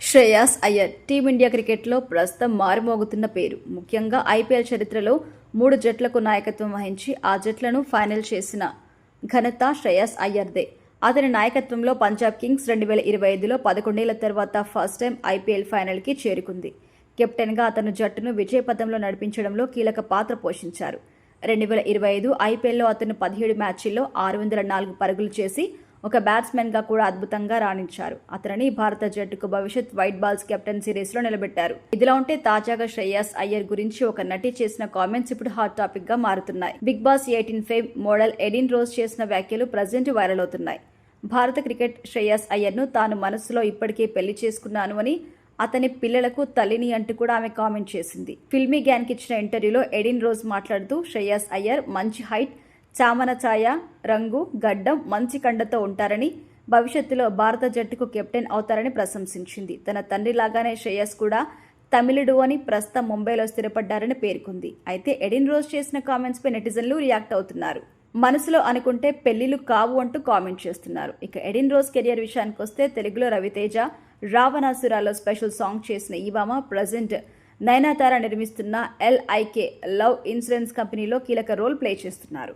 Shreyas Iyer team India క్రికెట్లో ప్రస్తుతం మారుమోగుతున్న పేరు. ముఖ్యంగా ఐపీఎల్ చరిత్రలో మూడు జట్లకు నాయకత్వం వహించి ఆ జట్లను ఫైనల్ చేసిన ఘనత శ్రేయాస్ అయ్యర్దే. అతని నాయకత్వంలో పంజాబ్ కింగ్స్ రెండు వేల ఇరవై ఐదులో పదకొండేళ్ళ తర్వాత ఫస్ట్ టైం ఐపీఎల్ ఫైనల్కి చేరుకుంది. కెప్టెన్గా అతను జట్టును విజయపథంలో నడిపించడంలో కీలక పాత్ర పోషించారు. రెండు వేల ఇరవై ఐదు ఐపీఎల్లో అతను పదిహేడు మ్యాచ్ల్లో ఆరు వందల నాలుగు పరుగులు చేసి ఒక బ్యాట్స్మెన్గా కూడా అద్భుతంగా రాణించారు. అతనిని భారత జట్టుకు భవిష్యత్ వైట్ బాల్స్ కెప్టెన్ సిరీస్లో నిలబెట్టారు. ఇదిలా ఉంటే తాజాగా శ్రేయాస్ అయ్యర్ గురించి ఒక నటి చేసిన కామెంట్స్ ఇప్పుడు హాట్ టాపిక్గా మారుతున్నాయి. Bigg Boss eighteen fame model Edin Rose చేసిన వ్యాఖ్యలు ప్రజెంట్ వైరల్ అవుతున్నాయి. భారత క్రికెట్ శ్రేయాస్ అయ్యర్ను తాను మనసులో ఇప్పటికే పెళ్ళి చేసుకున్నాను అని అతని పిల్లలకు తల్లిని అంటూ కూడా ఆమె కామెంట్ చేసింది. ఫిల్మీ గ్యాన్కి ఇచ్చిన ఇంటర్వ్యూలో ఎడిన్ రోజ్ మాట్లాడుతూ శ్రేయాస్ అయ్యర్ మంచి హైట్ చామన ఛాయ రంగు గడ్డం మంచి కండతో ఉంటారని భవిష్యత్తులో భారత జట్టుకు కెప్టెన్ అవుతారని ప్రశంసించింది. తన తండ్రి లాగానే శ్రేయస్ కూడా తమిళుడు అని ప్రస్తుతం ముంబైలో స్థిరపడ్డారని పేర్కొంది. అయితే ఎడిన్ రోజ్ చేసిన కామెంట్స్ పై నెటిజన్లు రియాక్ట్ అవుతున్నారు. మనసులో అనుకుంటే పెళ్ళిలు కావు అంటూ కామెంట్ చేస్తున్నారు. ఇక ఎడిన్ రోజ్ కెరియర్ విషయానికి వస్తే తెలుగులో రవితేజ రావణాసురాలో స్పెషల్ సాంగ్ చేసిన ఈ భామ ప్రజెంట్ నయనతార నిర్మిస్తున్న ఎల్ఐకే లవ్ ఇన్సూరెన్స్ కంపెనీలో కీలక రోల్ ప్లే చేస్తున్నారు.